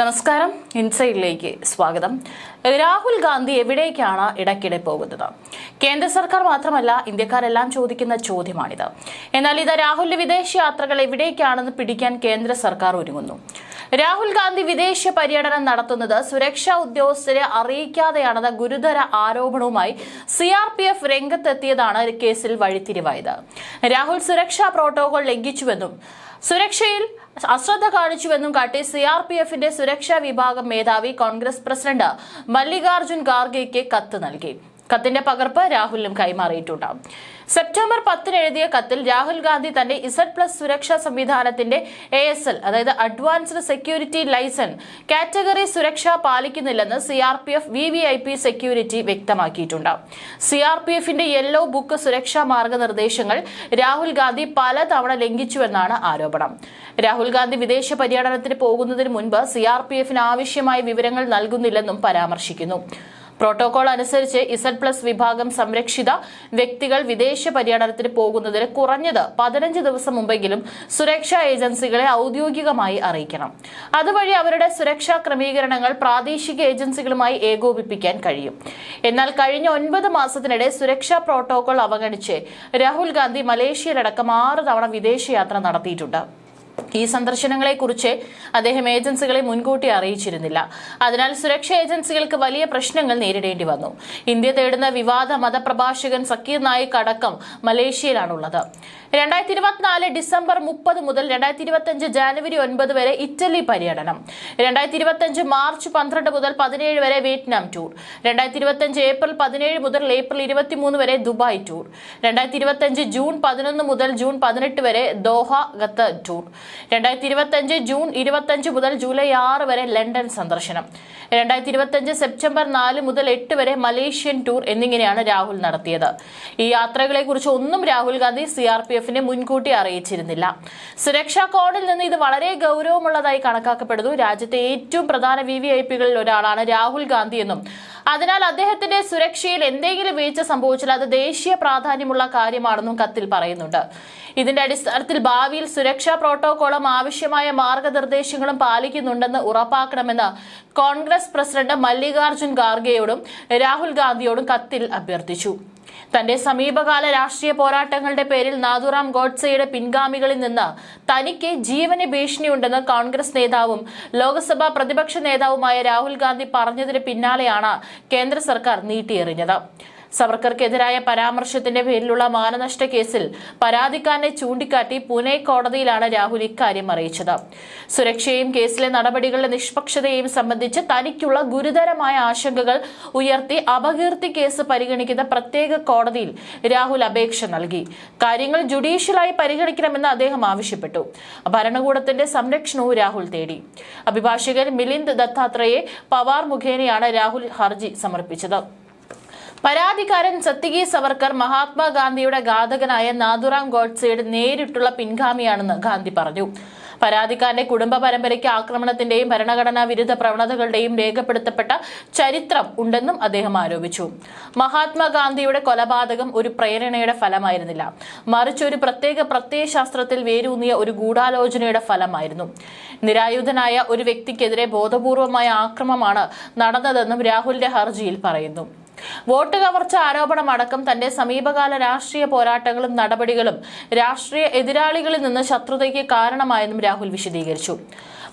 നമസ്കാരം. ഇൻസൈഡിലേക്ക് സ്വാഗതം. രാഹുൽ ഗാന്ധി എവിടേക്കാണ് ഇടയ്ക്കിടെ പോകുന്നത്? കേന്ദ്ര സർക്കാർ മാത്രമല്ല ഇന്ത്യക്കാരെല്ലാം ചോദിക്കുന്ന ചോദ്യമാണിത്. എന്നാൽ ഇത് രാഹുലിന്റെ വിദേശ യാത്രകൾ എവിടേക്കാണെന്ന് പിടിക്കാൻ കേന്ദ്ര സർക്കാർ ഒരുങ്ങുന്നു. രാഹുൽ ഗാന്ധി വിദേശ പര്യടനം നടത്തുന്നത് സുരക്ഷാ ഉദ്യോഗസ്ഥരെ അറിയിക്കാതെയാണെന്ന ഗുരുതര ആരോപണവുമായി സി ആർ പി എഫ് രംഗത്തെത്തിയതാണ് കേസിൽ വഴിത്തിരിവായത്. രാഹുൽ സുരക്ഷാ പ്രോട്ടോകോൾ ലംഘിച്ചുവെന്നും സുരക്ഷയിൽ അശ്രദ്ധ കാണിച്ചുവെന്നും കാട്ടി സി ആർ പി എഫിന്റെ സുരക്ഷാ വിഭാഗം മേധാവി കോൺഗ്രസ് പ്രസിഡന്റ് മല്ലികാർജുൻ ഖാർഗെയ്ക്ക് കത്ത് നൽകി. കത്തിന്റെ പകർപ്പ് രാഹുലിനും കൈമാറിയിട്ടുണ്ട്. സെപ്റ്റംബർ പത്തിന് എഴുതിയ കത്തിൽ രാഹുൽ ഗാന്ധി തന്റെ ഇസഡ് പ്ലസ് സുരക്ഷാ സംവിധാനത്തിന്റെ എ എസ് എൽ അതായത് അഡ്വാൻസ്ഡ് സെക്യൂരിറ്റി ലൈസൻസ് കാറ്റഗറി സുരക്ഷ പാലിക്കുന്നില്ലെന്ന് C R P F V V I P security വ്യക്തമാക്കിയിട്ടുണ്ട്. സി ആർ പി എഫിന്റെ യെല്ലോ ബുക്ക് സുരക്ഷാ മാർഗനിർദ്ദേശങ്ങൾ രാഹുൽ ഗാന്ധി പലതവണ ലംഘിച്ചുവെന്നാണ് ആരോപണം. രാഹുൽ ഗാന്ധി വിദേശ പര്യടനത്തിന് പോകുന്നതിന് മുൻപ് സി ആർ പി എഫിന് ആവശ്യമായ വിവരങ്ങൾ നൽകുന്നില്ലെന്നും പരാമർശിക്കുന്നു. പ്രോട്ടോകോൾ അനുസരിച്ച് ഇസഡ് പ്ലസ് വിഭാഗം സംരക്ഷിത വ്യക്തികൾ വിദേശ പര്യടനത്തിന് പോകുന്നതിന് കുറഞ്ഞത് പതിനഞ്ച് ദിവസം മുമ്പെങ്കിലും സുരക്ഷാ ഏജൻസികളെ ഔദ്യോഗികമായി അറിയിക്കണം. അതുവഴി അവരുടെ സുരക്ഷാ ക്രമീകരണങ്ങൾ പ്രാദേശിക ഏജൻസികളുമായി ഏകോപിപ്പിക്കാൻ കഴിയും. എന്നാൽ കഴിഞ്ഞ ഒൻപത് മാസത്തിനിടെ സുരക്ഷാ പ്രോട്ടോകോൾ അവഗണിച്ച് രാഹുൽ ഗാന്ധി മലേഷ്യയിലടക്കം ആറ് തവണ വിദേശയാത്ര നടത്തിയിട്ടുണ്ട്. ഈ സന്ദർശനങ്ങളെക്കുറിച്ച് അദ്ദേഹം ഏജൻസികളെ മുൻകൂട്ടി അറിയിച്ചിരുന്നില്ല. അതിനാൽ സുരക്ഷാ ഏജൻസികൾക്ക് വലിയ പ്രശ്നങ്ങൾ നേരിടേണ്ടി വന്നു. ഇന്ത്യ തേടുന്ന വിവാദ മതപ്രഭാഷകൻ സക്കീർ നായിക് അടക്കം മലേഷ്യയിലാണുള്ളത്. രണ്ടായിരത്തി ഇരുപത്തിനാല് ഡിസംബർ മുപ്പത് മുതൽ രണ്ടായിരത്തി ഇരുപത്തിയഞ്ച് ജാനുവരി ഒൻപത് വരെ ഇറ്റലി പര്യടനം. രണ്ടായിരത്തി ഇരുപത്തിയഞ്ച് മാർച്ച് പന്ത്രണ്ട് മുതൽ പതിനേഴ് വരെ വിയറ്റ്നാം ടൂർ. രണ്ടായിരത്തി ഇരുപത്തിയഞ്ച് ഏപ്രിൽ പതിനേഴ് മുതൽ ഏപ്രിൽ ഇരുപത്തിമൂന്ന് വരെ ദുബായ് ടൂർ. രണ്ടായിരത്തി ഇരുപത്തിയഞ്ച് ജൂൺ പതിനൊന്ന് മുതൽ ജൂൺ പതിനെട്ട് വരെ ദോഹ ഖത്തർ ടൂർ. രണ്ടായിരത്തി ഇരുപത്തിയഞ്ച് ജൂൺ ഇരുപത്തിയഞ്ച് മുതൽ ജൂലൈ ആറ് വരെ ലണ്ടൻ സന്ദർശനം. രണ്ടായിരത്തി ഇരുപത്തിയഞ്ച് സെപ്റ്റംബർ നാല് മുതൽ എട്ട് വരെ മലേഷ്യൻ ടൂർ എന്നിങ്ങനെയാണ് രാഹുൽ നടത്തിയത്. ഈ യാത്രകളെ കുറിച്ച് ഒന്നും Rahul Gandhi C R P എഫിനെ മുൻകൂട്ടി അറിയിച്ചിരുന്നില്ല. സുരക്ഷാ കോഡിൽ നിന്ന് ഇത് വളരെ ഗൗരവമുള്ളതായി കണക്കാക്കപ്പെടുന്നു. രാജ്യത്തെ ഏറ്റവും പ്രധാന വി വി ഐ പികളിൽ ഒരാളാണ് രാഹുൽ ഗാന്ധി എന്നും. അതിനാൽ അദ്ദേഹത്തിന്റെ സുരക്ഷയിൽ എന്തെങ്കിലും വീഴ്ച സംഭവിച്ചാൽ അത് ദേശീയ പ്രാധാന്യമുള്ള കാര്യമാണെന്നും കത്തിൽ പറയുന്നുണ്ട്. ഇതിന്റെ അടിസ്ഥാനത്തിൽ ഭാവിയിൽ സുരക്ഷാ പ്രോട്ടോകോളും ആവശ്യമായ മാർഗനിർദ്ദേശങ്ങളും പാലിക്കുന്നുണ്ടെന്ന് ഉറപ്പാക്കണമെന്ന് കോൺഗ്രസ് പ്രസിഡന്റ് മല്ലികാർജുൻ ഖാർഗെയോടും രാഹുൽ ഗാന്ധിയോടും കത്തിൽ അഭ്യർത്ഥിച്ചു. തന്റെ സമീപകാല രാഷ്ട്രീയ പോരാട്ടങ്ങളുടെ പേരിൽ നാഥുറാം ഗോഡ്സെയുടെ പിൻഗാമികളിൽ നിന്ന് തനിക്ക് ജീവന് ഭീഷണിയുണ്ടെന്ന് കോൺഗ്രസ് നേതാവും ലോക്സഭാ പ്രതിപക്ഷ നേതാവുമായ രാഹുൽ ഗാന്ധി പറഞ്ഞതിന് പിന്നാലെയാണ് കേന്ദ്ര സർക്കാർ നീട്ടിയെറിഞ്ഞത്. സവർക്കർക്കെതിരായ പരാമർശത്തിന്റെ പേരിലുള്ള മാനനഷ്ട കേസിൽ പരാതിക്കാരനെ ചൂണ്ടിക്കാട്ടി പൂനെ കോടതിയിലാണ് രാഹുൽ ഇക്കാര്യം അറിയിച്ചത്. സുരക്ഷയും കേസിലെ നടപടികളുടെ നിഷ്പക്ഷതയെയും സംബന്ധിച്ച് തനിക്കുള്ള ഗുരുതരമായ ആശങ്കകൾ ഉയർത്തി അപകീർത്തി കേസ് പരിഗണിക്കുന്ന പ്രത്യേക കോടതിയിൽ രാഹുൽ അപേക്ഷ നൽകി. കാര്യങ്ങൾ ജുഡീഷ്യലായി പരിഗണിക്കണമെന്ന് അദ്ദേഹം ആവശ്യപ്പെട്ടു. ഭരണകൂടത്തിന്റെ സംരക്ഷണവും രാഹുൽ തേടി. അഭിഭാഷകൻ മിലിന്ദ് ദത്താത്രയെ പവാർ മുഖേനയാണ് രാഹുൽ ഹർജി സമർപ്പിച്ചത്. പരാതിക്കാരൻ സത്യകി സവർക്കർ മഹാത്മാഗാന്ധിയുടെ ഘാതകനായ നാഥുറാം ഗോഡ്സെയുടെ നേരിട്ടുള്ള പിൻഗാമിയാണെന്ന് ഗാന്ധി പറഞ്ഞു. പരാതിക്കാരന്റെ കുടുംബ പരമ്പരയ്ക്ക് ആക്രമണത്തിന്റെയും ഭരണഘടനാ വിരുദ്ധ പ്രവണതകളുടെയും രേഖപ്പെടുത്തപ്പെട്ട ചരിത്രം ഉണ്ടെന്നും അദ്ദേഹം ആരോപിച്ചു. മഹാത്മാഗാന്ധിയുടെ കൊലപാതകം ഒരു പ്രേരണയുടെ ഫലമായിരുന്നില്ല. മറിച്ച് ഒരു പ്രത്യേക പ്രത്യയശാസ്ത്രത്തിൽ വേരൂന്നിയ ഒരു ഗൂഢാലോചനയുടെ ഫലമായിരുന്നു. നിരായുധനായ ഒരു വ്യക്തിക്കെതിരെ ബോധപൂർവമായ ആക്രമമാണ് നടന്നതെന്നും രാഹുലിന്റെ ഹർജിയിൽ പറയുന്നു. വോട്ട് കവർച്ച ആരോപണം അടക്കം തന്റെ സമീപകാല രാഷ്ട്രീയ പോരാട്ടങ്ങളും നടപടികളും രാഷ്ട്രീയ എതിരാളികളിൽ നിന്ന് ശത്രുതയ്ക്ക് കാരണമായെന്നും രാഹുൽ വിശദീകരിച്ചു.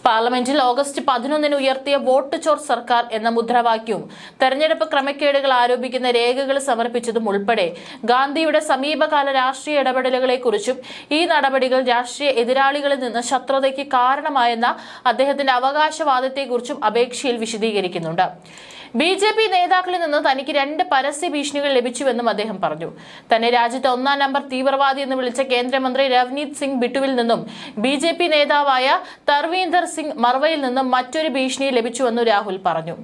പാർലമെന്റിൽ ഓഗസ്റ്റ് പതിനൊന്നിന് ഉയർത്തിയ വോട്ട് ചോർ സർക്കാർ എന്ന മുദ്രാവാക്യവും തെരഞ്ഞെടുപ്പ് ക്രമക്കേടുകൾ ആരോപിക്കുന്ന രേഖകൾ സമർപ്പിച്ചതും ഉൾപ്പെടെ ഗാന്ധിയുടെ സമീപകാല രാഷ്ട്രീയ ഇടപെടലുകളെക്കുറിച്ചും ഈ നടപടികൾ രാഷ്ട്രീയ എതിരാളികളിൽ നിന്ന് ശത്രുതയ്ക്ക് കാരണമായെന്ന അദ്ദേഹത്തിന്റെ അവകാശവാദത്തെക്കുറിച്ചും അപേക്ഷയിൽ വിശദീകരിക്കുന്നുണ്ട്. ബി ജെ പി നേതാക്കളിൽ നിന്ന് തനിക്ക് രണ്ട് പരസ്യ ഭീഷണികൾ ലഭിച്ചുവെന്നും അദ്ദേഹം പറഞ്ഞു. തന്നെ രാജ്യത്തെ ഒന്നാം നമ്പർ തീവ്രവാദി എന്ന് വിളിച്ച കേന്ദ്രമന്ത്രി രവ്നീത് സിംഗ് ബിട്ടുവിൽ നിന്നും ബി ജെ പി നേതാവായ തർവീന്ദർ സിംഗ് മർവയിൽ നിന്നും മറ്റൊരു ഭീഷണി ലഭിച്ചുവെന്നും രാഹുൽ പറഞ്ഞു.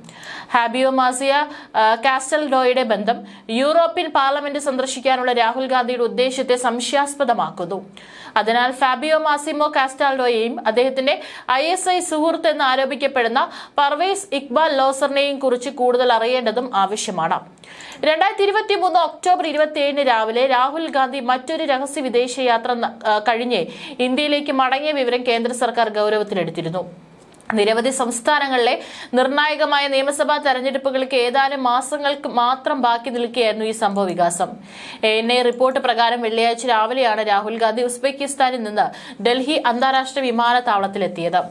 ഹാബിയോ മാസിയ കാസ്റ്റൽഡോയുടെ ബന്ധം യൂറോപ്യൻ പാർലമെന്റ് സന്ദർശിക്കാനുള്ള രാഹുൽ ഗാന്ധിയുടെ ഉദ്ദേശത്തെ സംശയാസ്പദമാക്കുന്നു. അതിനാൽ ഫാബിയോ മാസിമോ കാസ്റ്റാൾഡോയെയും അദ്ദേഹത്തിന്റെ ഐ എസ് ഐ സുഹൃത്ത് എന്ന് ആരോപിക്കപ്പെടുന്ന പർവേസ് ഇക്ബാൽ ലോസറിനെയും കുറിച്ച് കൂടുതൽ അറിയേണ്ടതും ആവശ്യമാണ്. രണ്ടായിരത്തി ഇരുപത്തി മൂന്ന് ഒക്ടോബർ ഇരുപത്തി ഏഴിന് രാവിലെ രാഹുൽ ഗാന്ധി മറ്റൊരു രഹസ്യ വിദേശയാത്ര കഴിഞ്ഞ് ഇന്ത്യയിലേക്ക് മടങ്ങിയ വിവരം കേന്ദ്ര സർക്കാർ ഗൗരവത്തിലെടുത്തിരുന്നു. നിരവധി സംസ്ഥാനങ്ങളിലെ നിർണായകമായ നിയമസഭാ തെരഞ്ഞെടുപ്പുകൾക്ക് ഏതാനും മാസങ്ങൾക്ക് മാത്രം ബാക്കി നിൽക്കുകയായിരുന്നു ഈ സംഭവ വികാസം. എൻ ഐ റിപ്പോർട്ട് പ്രകാരം വെള്ളിയാഴ്ച രാവിലെയാണ് രാഹുൽ ഗാന്ധി ഉസ്ബെക്കിസ്ഥാനിൽ നിന്ന് ഡൽഹി അന്താരാഷ്ട്ര വിമാനത്താവളത്തിലെത്തിയത്.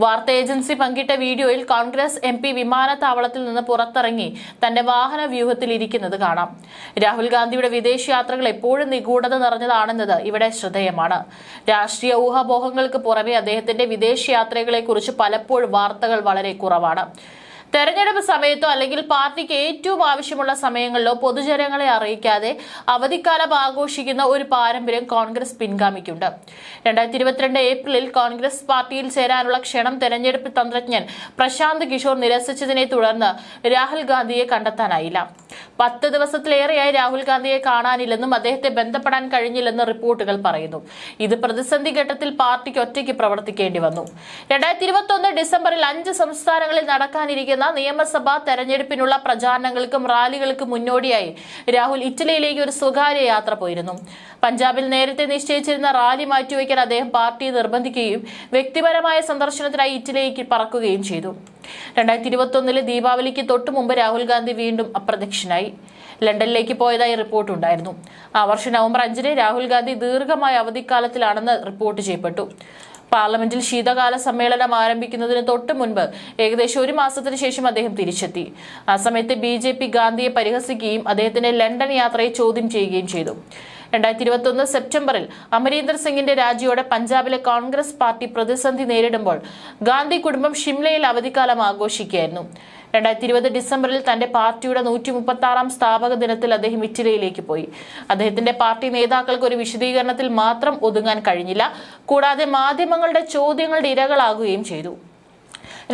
വാർത്താ ഏജൻസി പങ്കിട്ട വീഡിയോയിൽ കോൺഗ്രസ് എം പി വിമാനത്താവളത്തിൽ നിന്ന് പുറത്തിറങ്ങി തന്റെ വാഹന വ്യൂഹത്തിൽ ഇരിക്കുന്നത് കാണാം. രാഹുൽ ഗാന്ധിയുടെ വിദേശ യാത്രകൾ എപ്പോഴും നിഗൂഢത നിറഞ്ഞതാണെന്നത് ഇവിടെ ശ്രദ്ധേയമാണ്. രാഷ്ട്രീയ ഊഹാപോഹങ്ങൾക്ക് പുറമെ അദ്ദേഹത്തിന്റെ വിദേശ യാത്രകളെക്കുറിച്ച് പലപ്പോഴും വാർത്തകൾ വളരെ കുറവാണ്. തെരഞ്ഞെടുപ്പ് സമയത്തോ അല്ലെങ്കിൽ പാർട്ടിക്ക് ഏറ്റവും ആവശ്യമുള്ള സമയങ്ങളിലോ പൊതുജനങ്ങളെ അറിയിക്കാതെ അവധിക്കാലം ആഘോഷിക്കുന്ന ഒരു പാരമ്പര്യം കോൺഗ്രസ് പിൻഗാമിക്കുണ്ട്. രണ്ടായിരത്തി ഇരുപത്തിരണ്ട് ഏപ്രിലിൽ കോൺഗ്രസ് പാർട്ടിയിൽ ചേരാനുള്ള ക്ഷണം തെരഞ്ഞെടുപ്പ് തന്ത്രജ്ഞൻ പ്രശാന്ത് കിഷോർ നിരസിച്ചതിനെ തുടർന്ന് രാഹുൽ ഗാന്ധിയെ കണ്ടെത്താനായില്ല. പത്ത് ദിവസത്തിലേറെയായി രാഹുൽ ഗാന്ധിയെ കാണാനില്ലെന്നും അദ്ദേഹത്തെ ബന്ധപ്പെടാൻ കഴിഞ്ഞില്ലെന്ന് റിപ്പോർട്ടുകൾ പറയുന്നു. ഇത് പ്രതിസന്ധി ഘട്ടത്തിൽ പാർട്ടിക്ക് ഒറ്റയ്ക്ക് പ്രവർത്തിക്കേണ്ടി വന്നു. രണ്ടായിരത്തി ഇരുപത്തി ഡിസംബറിൽ അഞ്ച് സംസ്ഥാനങ്ങളിൽ നടക്കാനിരിക്കുന്ന നിയമസഭാ തെരഞ്ഞെടുപ്പിനുള്ള പ്രചാരണങ്ങൾക്കും റാലികൾക്കും മുന്നോടിയായി രാഹുൽ ഇറ്റലിയിലേക്ക് ഒരു സ്വകാര്യ യാത്ര പോയിരുന്നു. പഞ്ചാബിൽ നേരത്തെ നിശ്ചയിച്ചിരുന്ന റാലി മാറ്റിവെക്കാൻ അദ്ദേഹം പാർട്ടിയെ നിർബന്ധിക്കുകയും വ്യക്തിപരമായ സന്ദർശനത്തിനായി ഇറ്റലിയിലേക്ക് പറക്കുകയും ചെയ്തു. രണ്ടായിരത്തി ഇരുപത്തി ഒന്നിലെ ദീപാവലിക്ക് തൊട്ടു മുമ്പ് രാഹുൽ ഗാന്ധി വീണ്ടും അപ്രത്യക്ഷനായി. ലണ്ടനിലേക്ക് പോയതായി റിപ്പോർട്ടുണ്ടായിരുന്നു ആ വർഷം നവംബർ അഞ്ചിന് രാഹുൽ ഗാന്ധി ദീർഘമായ അവധിക്കാലത്തിലാണെന്ന് റിപ്പോർട്ട് ചെയ്യപ്പെട്ടു. പാർലമെന്റിൽ ശീതകാല സമ്മേളനം ആരംഭിക്കുന്നതിന് തൊട്ട് മുൻപ് ഏകദേശം ഒരു മാസത്തിന് ശേഷം അദ്ദേഹം തിരിച്ചെത്തി. ആ സമയത്ത് ബി ജെ പി ഗാന്ധിയെ പരിഹസിക്കുകയും അദ്ദേഹത്തിന്റെ ലണ്ടൻ യാത്രയെ ചോദ്യം ചെയ്യുകയും ചെയ്തു. രണ്ടായിരത്തി ഇരുപത്തി ഒന്ന് സെപ്റ്റംബറിൽ അമരീന്ദർ സിംഗിന്റെ രാജിയോടെ പഞ്ചാബിലെ കോൺഗ്രസ് പാർട്ടി പ്രതിസന്ധി നേരിടുമ്പോൾ ഗാന്ധി കുടുംബം ഷിംലയിൽ അവധിക്കാലം ആഘോഷിക്കുകയായിരുന്നു. രണ്ടായിരത്തി ഇരുപത് ഡിസംബറിൽ തന്റെ പാർട്ടിയുടെ നൂറ്റി മുപ്പത്തി ആറാം സ്ഥാപക ദിനത്തിൽ അദ്ദേഹം ഇറ്റലിയിലേക്ക് പോയി. അദ്ദേഹത്തിന്റെ പാർട്ടി നേതാക്കൾക്ക് ഒരു വിശദീകരണത്തിൽ മാത്രം ഒതുങ്ങാൻ കഴിഞ്ഞില്ല. കൂടാതെ മാധ്യമങ്ങളുടെ ചോദ്യങ്ങളുടെ ഇരകളാകുകയും ചെയ്തു.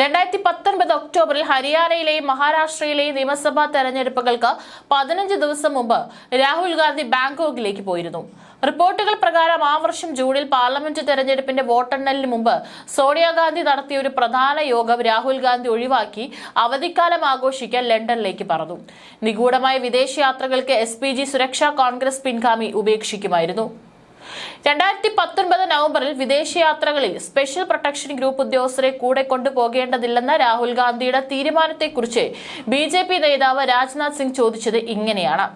രണ്ടായിരത്തി പത്തൊൻപത് ഒക്ടോബറിൽ ഹരിയാനയിലെയും മഹാരാഷ്ട്രയിലെയും നിയമസഭാ തെരഞ്ഞെടുപ്പുകൾക്ക് പതിനഞ്ച് ദിവസം മുമ്പ് രാഹുൽ ഗാന്ധി ബാങ്കോക്കിലേക്ക് പോയിരുന്നു. റിപ്പോർട്ടുകൾ പ്രകാരം ആ വർഷം ജൂണിൽ പാർലമെന്റ് തെരഞ്ഞെടുപ്പിന്റെ വോട്ടെണ്ണലിന് മുമ്പ് സോണിയാഗാന്ധി നടത്തിയ ഒരു പ്രധാന യോഗം രാഹുൽ ഗാന്ധി ഒഴിവാക്കി അവധിക്കാലം ആഘോഷിക്കാൻ ലണ്ടനിലേക്ക് പറഞ്ഞു നിഗൂഢമായ വിദേശയാത്രകൾക്ക് എസ് പി ജി സുരക്ഷാ കോൺഗ്രസ് പിൻഗാമി ഉപേക്ഷിക്കുമായിരുന്നു. രണ്ടായിരത്തി പത്തൊൻപത് നവംബറിൽ വിദേശയാത്രകളിൽ സ്പെഷ്യൽ പ്രൊട്ടക്ഷൻ ഗ്രൂപ്പ് ഉദ്യോഗസ്ഥരെ കൂടെ കൊണ്ടുപോകേണ്ടതില്ലെന്ന രാഹുൽ ഗാന്ധിയുടെ തീരുമാനത്തെക്കുറിച്ച് ബി നേതാവ് രാജ്നാഥ് സിംഗ് ചോദിച്ചത് ഇങ്ങനെയാണ്.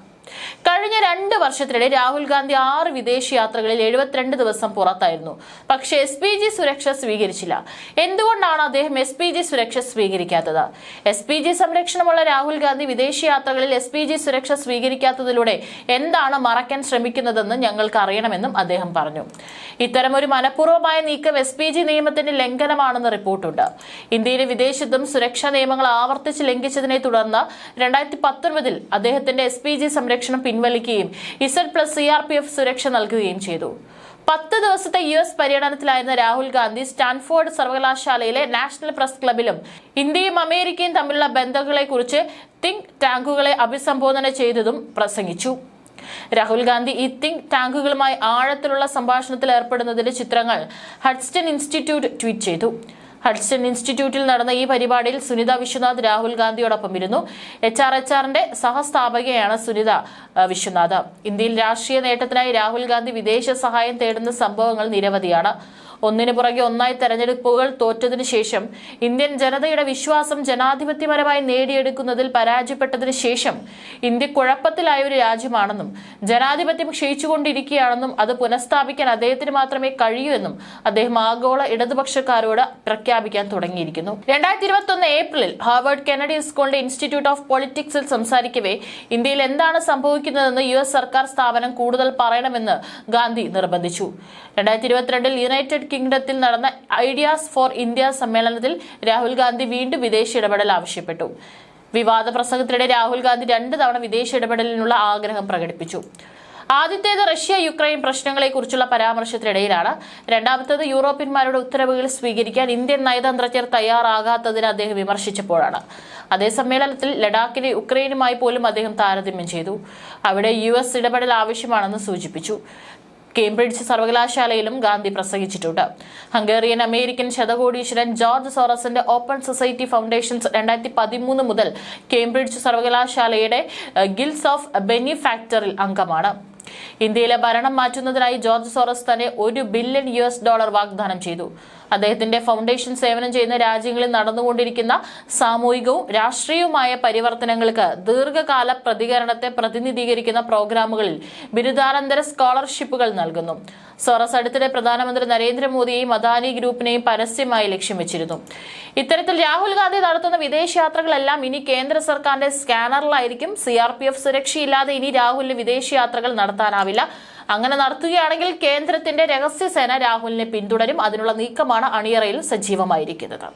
കഴിഞ്ഞ രണ്ട് വർഷത്തിനിടെ രാഹുൽ ഗാന്ധി ആറ് വിദേശ യാത്രകളിൽ എഴുപത്തിരണ്ട് ദിവസം പുറത്തായിരുന്നു. പക്ഷേ എസ് പി ജി സുരക്ഷ സ്വീകരിച്ചില്ല. എന്തുകൊണ്ടാണ് അദ്ദേഹം എസ് പി ജി സുരക്ഷ സ്വീകരിക്കാത്തത്? എസ് പി ജി സംരക്ഷണമുള്ള രാഹുൽ ഗാന്ധി വിദേശ യാത്രകളിൽ എസ് പി ജി സുരക്ഷ സ്വീകരിക്കാത്തതിലൂടെ എന്താണ് മറയ്ക്കാൻ ശ്രമിക്കുന്നതെന്ന് ഞങ്ങൾക്ക് അറിയണമെന്നും അദ്ദേഹം പറഞ്ഞു. ഇത്തരമൊരു മനഃപൂർവമായ നീക്കം എസ് പി ജി നിയമത്തിന്റെ ലംഘനമാണെന്ന് റിപ്പോർട്ടുണ്ട്. ഇന്ത്യയിലെ വിദേശത്തും സുരക്ഷാ നിയമങ്ങൾ ആവർത്തിച്ച് ലംഘിച്ചതിനെ തുടർന്ന് രണ്ടായിരത്തി പത്തൊൻപതിൽ അദ്ദേഹത്തിന്റെ എസ് പി ജി സംരക്ഷണം പിൻവലിക്കുകയും Z plus C R P F സുരക്ഷ നൽകുകയും ചെയ്തു. പത്ത് ദിവസത്തെ യു എസ് പര്യടനത്തിലായിരുന്ന രാഹുൽ ഗാന്ധി സ്റ്റാൻഫോർഡ് സർവകലാശാലയിലെ നാഷണൽ പ്രസ് ക്ലബിലും ഇന്ത്യയും അമേരിക്കയും തമ്മിലുള്ള ബന്ധങ്ങളെക്കുറിച്ച് തിങ്ക് ടാങ്കുകളെ അഭിസംബോധന ചെയ്തതും പ്രസംഗിച്ചു. രാഹുൽ ഗാന്ധി ഈ തിങ്ക് ടാങ്കുകളുമായി ആഴത്തിലുള്ള സംഭാഷണത്തിൽ ഏർപ്പെടുന്നതിന്റെ ചിത്രങ്ങൾ ഹഡ്സ്റ്റൺ ഇൻസ്റ്റിറ്റ്യൂട്ട് ട്വീറ്റ് ചെയ്തു. ഹഡ്സ്റ്റൺ ഇൻസ്റ്റിറ്റ്യൂട്ടിൽ നടന്ന ഈ പരിപാടിയിൽ സുനിത വിശ്വനാഥ് രാഹുൽ ഗാന്ധിയോടൊപ്പം ഇരുന്നു. എച്ച് ആർ എച്ച് ആറിന്റെ സഹസ്ഥാപകയാണ് സുനിത വിശ്വനാഥ്. ഇന്ത്യയിൽ രാഷ്ട്രീയ നേട്ടത്തിനായി രാഹുൽ ഗാന്ധി വിദേശ സഹായം തേടുന്ന സംഭവങ്ങൾ നിരവധിയാണ്. ഒന്നിനു പുറകെ ഒന്നായി തെരഞ്ഞെടുപ്പുകൾ തോറ്റതിനു ശേഷം ഇന്ത്യൻ ജനതയുടെ വിശ്വാസം ജനാധിപത്യപരമായി നേടിയെടുക്കുന്നതിൽ പരാജയപ്പെട്ടതിനു ശേഷം ഇന്ത്യ കുഴപ്പത്തിലായ ഒരു രാജ്യമാണെന്നും ജനാധിപത്യം ക്ഷയിച്ചുകൊണ്ടിരിക്കുകയാണെന്നും അത് പുനഃസ്ഥാപിക്കാൻ അദ്ദേഹത്തിന് മാത്രമേ കഴിയൂ എന്നും അദ്ദേഹം ആഗോള ഇടതുപക്ഷക്കാരോട് പ്രഖ്യാപിക്കാൻ തുടങ്ങിയിരിക്കുന്നു. രണ്ടായിരത്തി ഇരുപത്തി ഒന്ന് ഏപ്രിലിൽ ഹാർവേർഡ് കെനഡി സ്കൂളിന്റെ ഇൻസ്റ്റിറ്റ്യൂട്ട് ഓഫ് പൊളിറ്റിക്സിൽ സംസാരിക്കവേ ഇന്ത്യയിൽ എന്താണ് സംഭവിക്കുന്നതെന്ന് യു എസ് സർക്കാർ സ്ഥാപനം കൂടുതൽ പറയണമെന്ന് ഗാന്ധി നിർബന്ധിച്ചു. രണ്ടായിരത്തി ഇരുപത്തിരണ്ടിൽ യുണൈറ്റഡ് കിങ്ഡത്തിൽ നടന്ന ഐഡിയാസ് ഫോർ ഇന്ത്യ സമ്മേളനത്തിൽ രാഹുൽ ഗാന്ധി വീണ്ടും വിദേശ ഇടപെടൽ ആവശ്യപ്പെട്ടു. വിവാദ പ്രസംഗത്തിനിടെ രാഹുൽ ഗാന്ധി രണ്ട് തവണ വിദേശ ഇടപെടലിനുള്ള ആഗ്രഹം പ്രകടിപ്പിച്ചു. ആദ്യത്തേത് റഷ്യ യുക്രൈൻ പ്രശ്നങ്ങളെക്കുറിച്ചുള്ള പരാമർശത്തിനിടയിലാണ്. രണ്ടാമത്തേത് യൂറോപ്യന്മാരുടെ ഉത്തരവുകൾ സ്വീകരിക്കാൻ ഇന്ത്യൻ നയതന്ത്രജ്ഞർ തയ്യാറാകാത്തതിന് അദ്ദേഹം വിമർശിച്ചപ്പോഴാണ്. അതേ സമ്മേളനത്തിൽ ലഡാക്കിനെ യുക്രൈനുമായി പോലും അദ്ദേഹം താരതമ്യം ചെയ്തു. അവിടെ യു ഇടപെടൽ ആവശ്യമാണെന്ന് സൂചിപ്പിച്ചു. കേംബ്രിഡ്ജ് സർവകലാശാലയിലും ഗാന്ധി പ്രസംഗിച്ചിട്ടുണ്ട്. ഹംഗേറിയൻ അമേരിക്കൻ ശതകോടീശ്വരൻ ജോർജ് സോറസിന്റെ ഓപ്പൺ സൊസൈറ്റി ഫൗണ്ടേഷൻസ് രണ്ടായിരത്തി പതിമൂന്ന് മുതൽ കേംബ്രിഡ്ജ് സർവകലാശാലയുടെ ഗിൽസ് ഓഫ് ബെനിഫാക്ടറിൽ അംഗമാണ്. ഇന്ത്യയിലെ ഭരണം മാറ്റുന്നതിനായി ജോർജ് സോറസ് തന്നെ ഒരു ബില്യൺ യു ഡോളർ വാഗ്ദാനം ചെയ്തു. അദ്ദേഹത്തിന്റെ ഫൗണ്ടേഷൻ സേവനം ചെയ്യുന്ന രാജ്യങ്ങളിൽ നടന്നുകൊണ്ടിരിക്കുന്ന സാമൂഹികവും രാഷ്ട്രീയവുമായ പരിവർത്തനങ്ങൾക്ക് ദീർഘകാല പ്രതികരണത്തെ പ്രതിനിധീകരിക്കുന്ന പ്രോഗ്രാമുകളിൽ ബിരുദാനന്തര സ്കോളർഷിപ്പുകൾ നൽകുന്നു. സോറസ് അടുത്തിടെ പ്രധാനമന്ത്രി നരേന്ദ്രമോദിയെയും അദാനി ഗ്രൂപ്പിനെയും പരസ്യമായി ലക്ഷ്യം വെച്ചിരുന്നു. ഇത്തരത്തിൽ രാഹുൽ ഗാന്ധി നടത്തുന്ന വിദേശയാത്രകളെല്ലാം ഇനി കേന്ദ്ര സർക്കാരിന്റെ സ്കാനറിലായിരിക്കും. സി ആർ പി എഫ് സുരക്ഷയില്ലാതെ ഇനി രാഹുലിന് വിദേശയാത്രകൾ നടത്താനാവില്ല. അങ്ങനെ നടത്തുകയാണെങ്കിൽ കേന്ദ്രത്തിന്റെ രഹസ്യസേന രാഹുലിനെ പിന്തുടരും. അതിനുള്ള നീക്കമാണ് അണിയറയിൽ സജീവമായിരിക്കുന്നത്.